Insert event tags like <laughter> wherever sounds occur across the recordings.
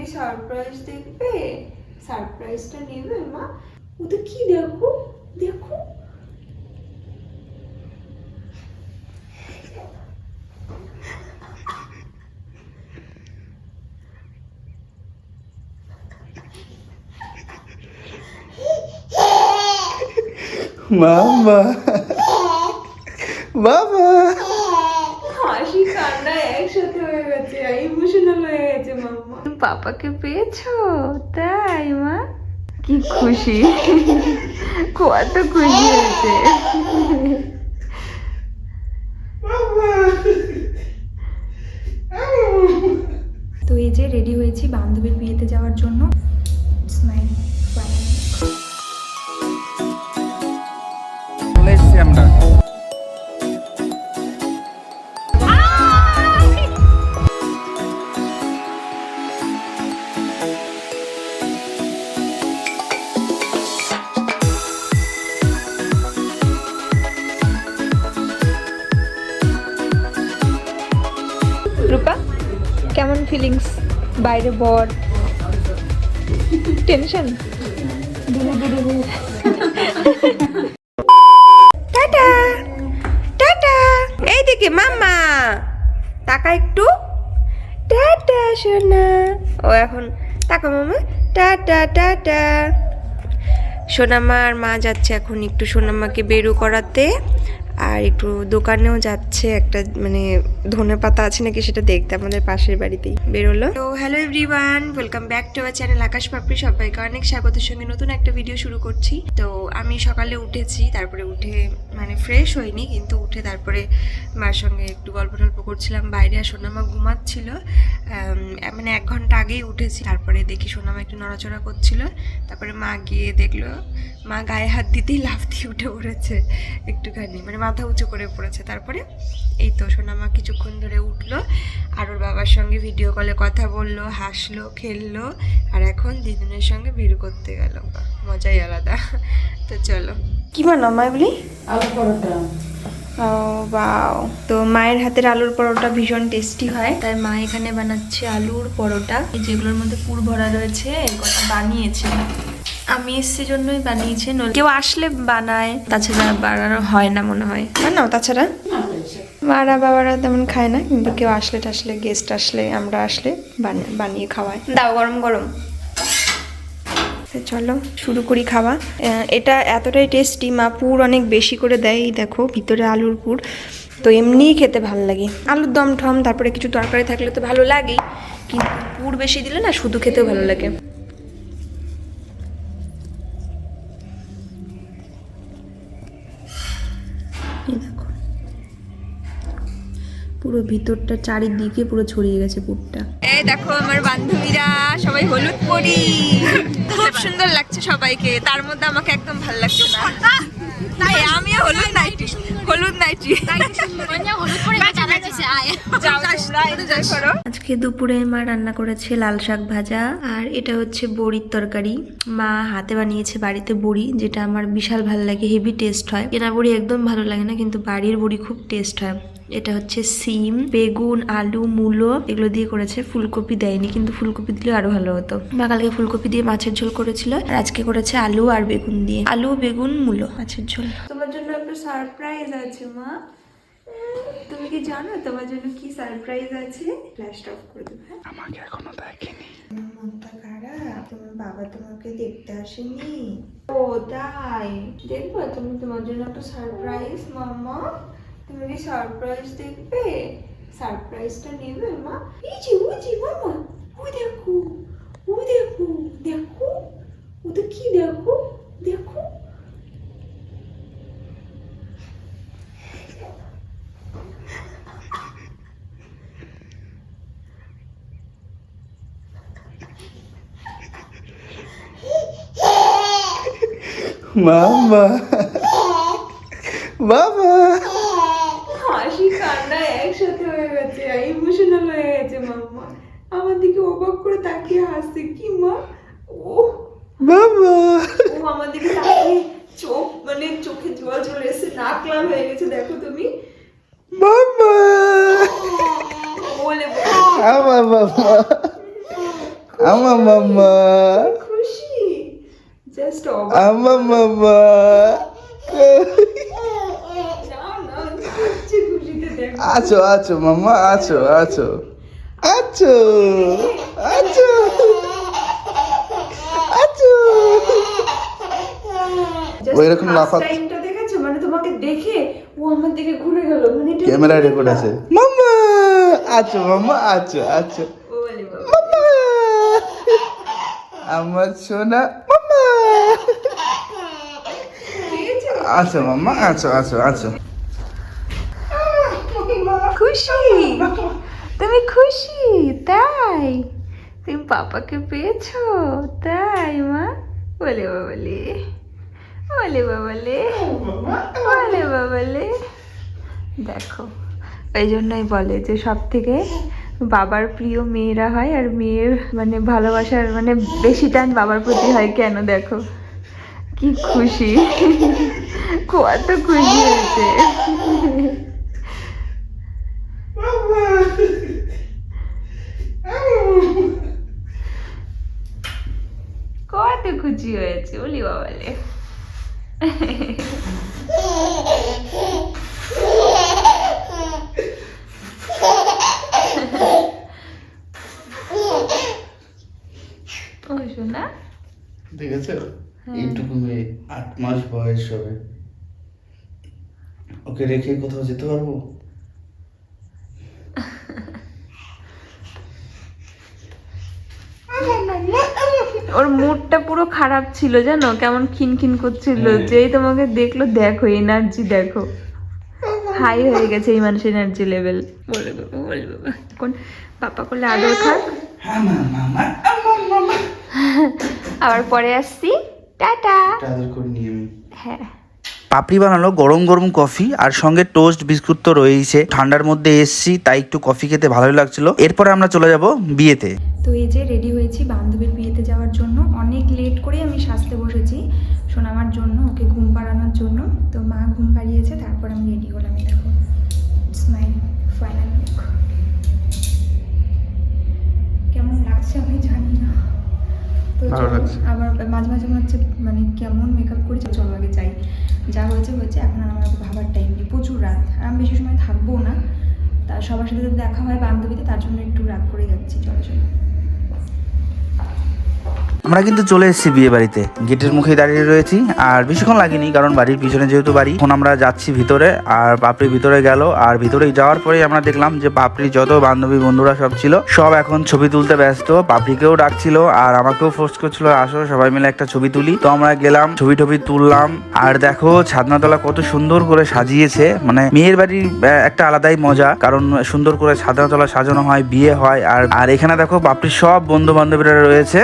কি সারপ্রাইজ দেখবে সারপ্রাইজটা নেবে মা। ওটা কি দেখো? দেখো। মামা। মামা। হাসি কান্না একসাথে হয়ে গেছে ইমোশনাল হয়ে গেছে মাম্মা। পাপাকে পেয়েছ? তাই মা? কি খুশি। কত খুশি হয়েছে। তো এই যে রেডি হয়েছি বান্ধবীর বিয়েতে যাওয়ার জন্য। আমরা। রূপা, কেমন ফিলিংস বাইরে বর। Tension tata! টাটা! এইদিকে মাম্মা! টাকা একটু? টাটা, সোনা। ও এখন, টাকা মামা টাটা টাটা। সোনামা আর মা যাচ্ছে এখন একটু সোনামাকে বেরু করাতে। আর একটু দোকানেও যাচ্ছে একটা মানে ধনে পাতা আছে নাকি সেটা দেখতে আমাদের পাশের বাড়িতেই বেরোলো। তো hello everyone welcome back to our channel Akash Papri. সবাইকে অনেক স্বাগতের সঙ্গে নতুন একটা ভিডিও শুরু করছি। তো আমি সকালে উঠেছি, তারপরে উঠে মানে ফ্রেশ হইনি, কিন্তু উঠে তারপরে মার সঙ্গে একটু গল্প টল্প করছিলাম। বাইরে আর সোনামা ঘুমাচ্ছিল। মানে এক ঘণ্টা আগেই উঠেছি। তারপরে দেখি সোনামা একটু নড়াচড়া করছিল। তারপরে মা গিয়ে দেখল মা গায়ে হাত দিতেই লাফ দিয়ে উঠে পড়েছে একটুখানি মানে মাথা উঁচু করে পড়েছে। তারপরে এই তো সোনামা কিছুক্ষণ ধরে উঠল আর ওর বাবার সঙ্গে ভিডিও কলে কথা বলল হাসলো খেললো আর এখন দিদুনের সঙ্গে ভিড় করতে গেল। মজাই আলাদা। তো চলো। কি বানাও মা বলি আলু পরোটা। বাও তো মায়ের হাতের আলুর পরোটা ভীষণ টেস্টি হয়। তাই মা এখানে বানাচ্ছে আলুর পরোটা। যেগুলোর মধ্যে পুর ভরা রয়েছে এই কটা বানিয়েছে। আমি এসছি জন্যই বানিয়েছে কেউ আসলে বানায়। তাছাড়া বানানো হয় না মনে হয়। বানাও তাছাড়া। মারা বাবারা তেমন খায় না কিন্তু কেউ আসলে টাসলে গেস্ট আসলে আমরা আসলে বান- বানিয়ে খাওয়ায় দাও গরম গরম চলো শুরু করি খাওয়া। এটা এতটাই টেস্টি মা পুর অনেক বেশি করে দেয় দেখো, ভিতরে আলুর পুর। তো এমনিই খেতে ভালো লাগে। আলুর দম ঠম, তারপরে কিছু তরকারি থাকলে তো ভালো লাগেই, কিন্তু পুর বেশি দিলে না শুধু খেতেও ভালো লাগে। পুরো ভিতরটা, চারিদিকে পুরো ছড়িয়ে গেছে পুরটা। দেখো আমার বান্ধবীরা সবাই হলুদ পরি। খুব সুন্দর লাগছে সবাইকে। তার মধ্যে আমাকে একদম ভালো লাগছে না। তাই আমিও হলুদ নাইটি। হলুদ নাইটি। আজকে দুপুরে মা রান্না করেছে লাল শাক ভাজা আর এটা হচ্ছে বড়ির তরকারি। মা হাতে বানিয়েছে বাড়িতে বড়ি যেটা আমার বিশাল ভালো লাগে হেভি টেস্ট হয়। কেনা বড়ি একদম ভালো লাগে না কিন্তু বাড়ির বড়ি খুব টেস্ট হয়। এটা হচ্ছে সিম বেগুন আলু মূলো এগুলো দিয়ে করেছে। ফুলকপি দেয়নি কিন্তু ফুলকপি দিলে আরও ভালো হতো। মা কালকে ফুলকপি দিয়ে মাছের ঝোল করেছিল আর আজকে করেছে আলু আর বেগুন দিয়ে। আলু বেগুন মূলো মাছের ঝোল। তোমার জন্য একটা সারপ্রাইজ আছে মা। তুমি কি জানো তোমার জন্য কি সারপ্রাইজ আছে? ফ্ল্যাশটা অফ করে দেবে হ্যাঁ? আমাকে এখনও দেখেনি। মনটা খারাপ তোমার বাবা তোমাকে দেখতে আসেনি। ও তাই। দেখব তুমি তোমার জন্য একটা সারপ্রাইজ মাম্মা। তুমি কি সারপ্রাইজ দেখবে সারপ্রাইজটা নেবে মা। এই যে ও যে, মামা ও দেখো ও দেখো দেখো ওটা কি দেখো? দেখো। মামা। মামা হাসি কান্না একসাথে হয়ে গেছে ইমোশনাল হয়ে গেছে মাম্মা আমার দিকে অবাক করে তাকিয়ে হাসছে কি মা? ও। মামা। ও তাকিয়ে চোখ মানে চোখে জল চলে এসেছে নাক লাল হয়ে গেছে দেখো তুমি। মামা। বলে আমার বাবা আমার মাম্মা খুশি জাস্ট আমার মাম্মা আছো আছো মাম্মা আছো আছো। আছো। আছো আছো ও এরকম লাফাচ্ছে। টাইমটা দেখেছ? মানে তোমাকে দেখে ও আমার দিকে ঘুরে গেল। মানে এটা- ক্যামেরা রেকর্ড আছে। মাম্মা! আছো মাম্মা আছো আছো ও বলে বাবা। মাম্মা! আমার সোনা মাম্মা? আছো মাম্মা আছো আছো আছো খুশি? তুমি খুশি তাই? তুমি পাপাকে পেয়েছ? তাই, মা? বলে বাবলে। বলে বাবলে। বলে বাবলে। দেখো এই জন্যই বলে যে সব থেকে বাবার প্রিয় মেয়েরা হয় আর মেয়ের মানে ভালোবাসার মানে বেশি টান বাবার প্রতি হয় কেন দেখো? কি খুশি। কত খুশি হয়েছে কত খুশি হয়েছে বলি বাবালে। ও শোনা ঠিক এইটুকু মেয়ে আট মাস বয়স হবে। ওকে রেখে কোথাও যেতে পারব? ওর মুডটা পুরো খারাপ ছিল জানো? কেমন খিনখিন করছিল। যেই তোমাকে দেখল দেখো এনার্জি দেখো। হাই হয়ে গেছে এই মানুষের এনার্জি লেভেল বলে বাবা বলে বাবা এখন পাপা করলে আদর খাক আবার পরে আসছি। টাটা। হ্যাঁ। পাপড়ি বানালো গরম গরম কফি আর সঙ্গে টোস্ট বিস্কুট তো রয়েইছে। ঠান্ডার মধ্যে এসছি, তাই একটু কফি খেতে ভালোই লাগছিল। এরপরে আমরা চলে যাব বিয়েতে। তো এই যে রেডি হয়েছি বান্ধবীর বিয়েতে যাওয়ার জন্য। অনেক লেট করে আমি সাজতে বসেছি সোনামার জন্য, ওকে ঘুম পাড়ানোর জন্য। তো মা ঘুম পাড়িয়েছে, তারপর আমি রেডি হলাম দেখো। ইটস মাই ফাইনাল লুক কেমন লাগছে আমি জানি তো আবার মাঝে মাঝে মনে হচ্ছে মানে কেমন মেকআপ করেছি চলো আগে যাই। যা হয়েছে হয়েছে। এখন আর আমার ভাবার টাইম নেই। প্রচুর রাত। আর আমি বেশি সময় থাকব না। তা সবার সাথে যদি দেখা হয় বান্ধবীতে তার জন্য একটু রাত করে যাচ্ছি। চলো চলো। আমরা কিন্তু চলে এসেছি বিয়ে বাড়িতে গেটের মুখে দাঁড়িয়ে রয়েছি, আর বেশিক্ষণ লাগেনি, কারণ বাড়ির পিছনে যেহেতু বাড়ি, এখন আমরা যাচ্ছি ভিতরে, আর পাপড়ি ভিতরে গেল, আর ভিতরে যাওয়ার পরে আমরা দেখলাম যে পাপড়ি যত বান্ধবী বন্ধুরা সব ছিল, সব এখন ছবি তুলতে ব্যস্ত পাপড়িকেও ডাকছিল, আর আমাকেও ফোর্স করছিল, আসো, সবাই মিলে একটা ছবি তুলি। তো আমরা গেলাম, ছবি টবি তুললাম, আর দেখো ছাদনাতলা কত সুন্দর করে সাজিয়েছে মানে মেয়ের বাড়ির একটা আলাদাই মজা, কারণ সুন্দর করে ছাদনাতলা সাজানো হয়, বিয়ে হয়, আর আর এখানে দেখো পাপড়ির সব বন্ধু বান্ধবীরা রয়েছে।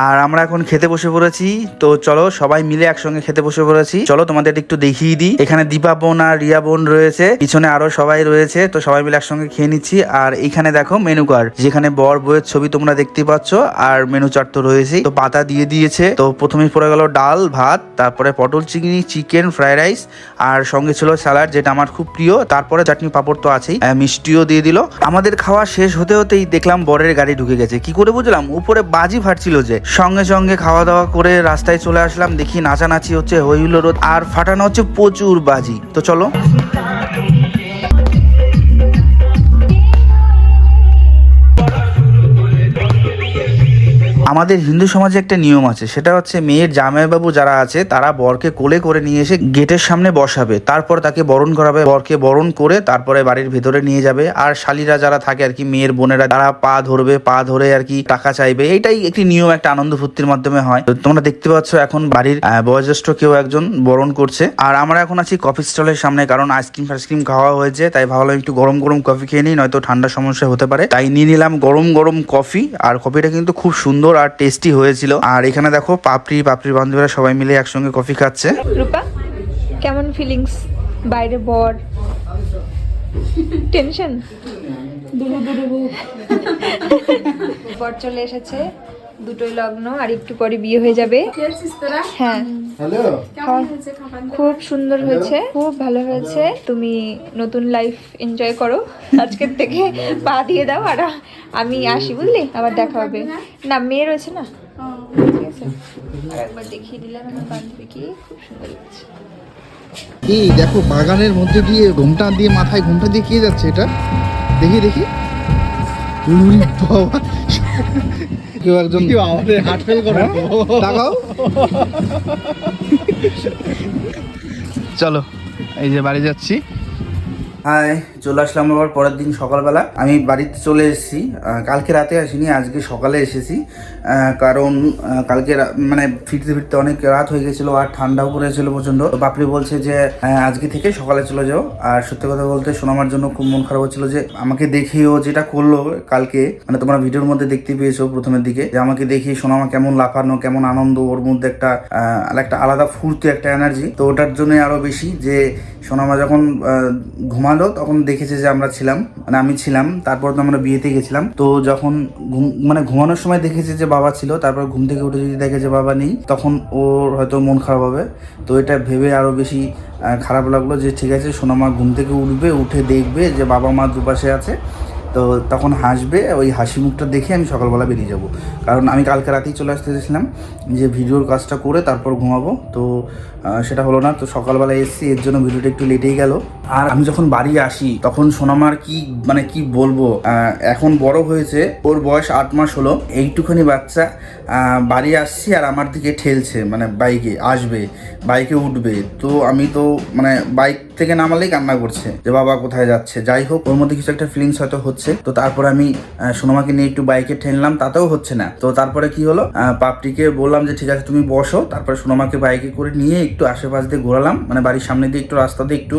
আর আমরা এখন খেতে বসে পড়েছি। তো চলো সবাই মিলে একসঙ্গে খেতে বসে পড়েছি। চলো তোমাদের একটু দেখিয়ে দিই। এখানে দীপা বোন আর রিয়া বোন রয়েছে। পিছনে আরও সবাই রয়েছে। তো সবাই মিলে একসঙ্গে খেয়ে নিচ্ছি। আর এখানে দেখো মেনু কার্ড, যেখানে বর বইয়ের ছবি তোমরা দেখতে পাচ্ছ। আর মেনু চার্ট তো রয়েছেই। তো পাতা দিয়ে দিয়েছে। তো প্রথমেই পড়ে গেল ডাল, ভাত, তারপরে পটল চিংড়ি, চিকেন ফ্রাইড রাইস, আর সঙ্গে ছিল স্যালাড, যেটা আমার খুব প্রিয়। তারপরে চাটনি পাঁপড় তো আছেই। মিষ্টিও দিয়ে দিল। আমাদের খাওয়া শেষ হতে হতেই দেখলাম বরের গাড়ি ঢুকে গেছে। কি করে বুঝলাম? উপরে বাজি ফাটছিল যে। সঙ্গে সঙ্গে খাওয়া দাওয়া করে রাস্তায় চলে আসলাম। দেখি নাচানাচি হচ্ছে হইল রোদ আর ফাটানো হচ্ছে প্রচুর বাজি। তো চলো। আমাদের হিন্দু সমাজে একটা নিয়ম আছে, সেটা হচ্ছে মেয়ের জামাইবাবু যারা আছে, তারা বরকে কোলে করে নিয়ে এসে গেটের সামনে বসাবে, তারপর তাকে বরণ করাবে, বরকে বরণ করে তারপরে বাড়ির ভেতরে নিয়ে যাবে, আর শালীরা যারা থাকে আর কি, মেয়ের বোনেরা, তারা পা ধরবে, পা ধরে আর কি টাকা চাইবে এটাই একটি নিয়ম, একটা আনন্দ ফুর্তির মাধ্যমে হয়। তোমরা দেখতে পাচ্ছ এখন বাড়ির বয়োজ্যেষ্ঠ কেউ একজন বরণ করছে, আর আমরা এখন আছি কফি স্টলের সামনে, কারণ আইসক্রিম ফাইসক্রিম খাওয়া হয়েছে, তাই ভাবলাম একটু গরম গরম কফি খেয়ে নিই, নয়তো ঠান্ডা সমস্যা হতে পারে। তাই নিয়ে নিলাম গরম গরম কফি, আর কফিটা কিন্তু খুব সুন্দর আর টেস্টি হয়েছিল। আর এখানে দেখো পাপড়ি পাপড়ির বান্ধবীরা সবাই মিলে একসঙ্গে কফি খাচ্ছে। রূপা কেমন ফিলিংস বাইরে বর। টেনশন বর চলে এসেছে। দুটোই লগ্ন আর একটু পরে বিয়ে হয়ে যাবে। হ্যাঁ। খুব সুন্দর হয়েছে খুব ভালো হয়েছে। তুমি নতুন লাইফ এনজয় করো। আজকের থেকে পা দিয়ে দাও আর আমি আসি বুঝলি আবার দেখা হবে। না? মেয়ে রয়েছে না। ঠিক আছে। আর একবার দেখিয়ে দিলাম আমার বান্ধবীকে খুব সুন্দর লাগছে। এই দেখো বাগানের মধ্যে দিয়ে ঘুমটা দিয়ে মাথায় ঘুমটা দিয়ে কে যাচ্ছে এটা? দেখি দেখি। বাবা। কেউ একজন হার্ট ফেল করে তাকাও। <laughs> চলো এই যে বাড়ি যাচ্ছি। হাই চলে আসলাম আবার পরের দিন সকালবেলা। আমি বাড়িতে চলে এসেছি। কালকে রাতে আসিনি আজকে সকালে এসেছি। কারণ কালকে মানে ফিরতে ফিরতে অনেক রাত হয়ে গেছিল আর ঠান্ডাও পড়েছিল প্রচণ্ড তো বাপরি বলছে যে আজকে থেকে সকালে চলে যাও। আর সত্যি কথা বলতে সোনামার জন্য খুব মন খারাপ হচ্ছিল যে আমাকে দেখিয়ে ও যেটা করল কালকে মানে তোমরা ভিডিওর মধ্যে দেখতে পেয়েছ প্রথমের দিকে যে আমাকে দেখিয়ে সোনামা কেমন লাফানো কেমন আনন্দ ওর মধ্যে একটা একটা আলাদা ফুর্তি একটা এনার্জি। তো ওটার জন্য আরও বেশি যে সোনামা যখন আহ, ঘুমালো তখন দেখেছে যে আমরা ছিলাম মানে আমি ছিলাম, তারপর তো আমরা বিয়েতে গেছিলাম। তো যখন ঘুম মানে ঘুমানোর সময় দেখেছে যে বাবা ছিল, তারপর ঘুম থেকে উঠে যদি দেখে যে বাবা নেই, তখন ওর হয়তো মন খারাপ হবে। তো এটা ভেবে আরও বেশি খারাপ লাগল যে ঠিক আছে, সোনামা ঘুম থেকে উঠবে, উঠে দেখবে যে বাবা মা দুপাশে আছে। তো তখন হাসবে, ওই হাসি মুখটা দেখে আমি সকালবেলা বেরিয়ে যাব। কারণ আমি কালকে রাতেই চলে আসতে চেয়েছিলাম যে ভিডিওর কাজটা করে তারপর ঘুমাবো। তো সেটা হলো না, তো সকালবেলা এসেছি, এর জন্য ভিডিওটা একটু লেটেই গেল। আর আমি যখন বাড়ি আসি, তখন সোনামার কি মানে কি বলব এখন বড় হয়েছে, ওর বয়স আট মাস হলো, এইটুখানি বাচ্চা বাড়ি আসছি আর আমার দিকে ঠেলছে মানে বাইকে, আসবে, বাইকে উঠবে। তো আমি তো মানে বাইক থেকে নামালেই কান্না করছে, যে বাবা কোথায় যাচ্ছে? যাই হোক, ওর মধ্যে কিছু একটা ফিলিংস হয়তো হচ্ছে। তো তারপরে আমি সোনামাকে নিয়ে একটু বাইকে ঠেনলাম তাতেও হচ্ছে না। তো তারপরে কি হলো? পাপটিকে বললাম যে, ঠিক আছে, তুমি বসো। তারপরে সোনামাকে বাইকে করে নিয়ে একটু আশেপাশ দিয়ে ঘোরালাম। মানে বাড়ির সামনে দিয়ে একটু রাস্তা দিয়ে একটু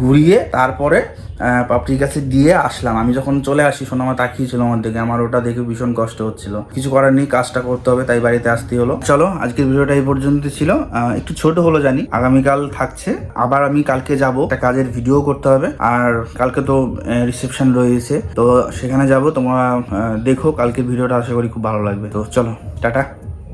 ঘুরিয়ে তারপরে আহ, পাপড়ির কাছে দিয়ে আসলাম। আমি যখন চলে আসি সোনামা তাকিয়েছিল আমার দিকে। আমার ওটা দেখে ভীষণ কষ্ট হচ্ছিল। কিছু করার নেই কাজটা করতে হবে তাই বাড়িতে আসতে হলো। চলো আজকের ভিডিওটা এই পর্যন্ত ছিল। একটু ছোট হলো জানি আগামীকাল থাকছে। আবার আমি কালকে যাব। একটা কাজের ভিডিও করতে হবে। আর কালকে তো রিসেপশন রয়েছে। তো সেখানে যাব। তোমরা দেখো কালকে ভিডিওটা আশা করি খুব ভালো লাগবে। তো চলো টাটা।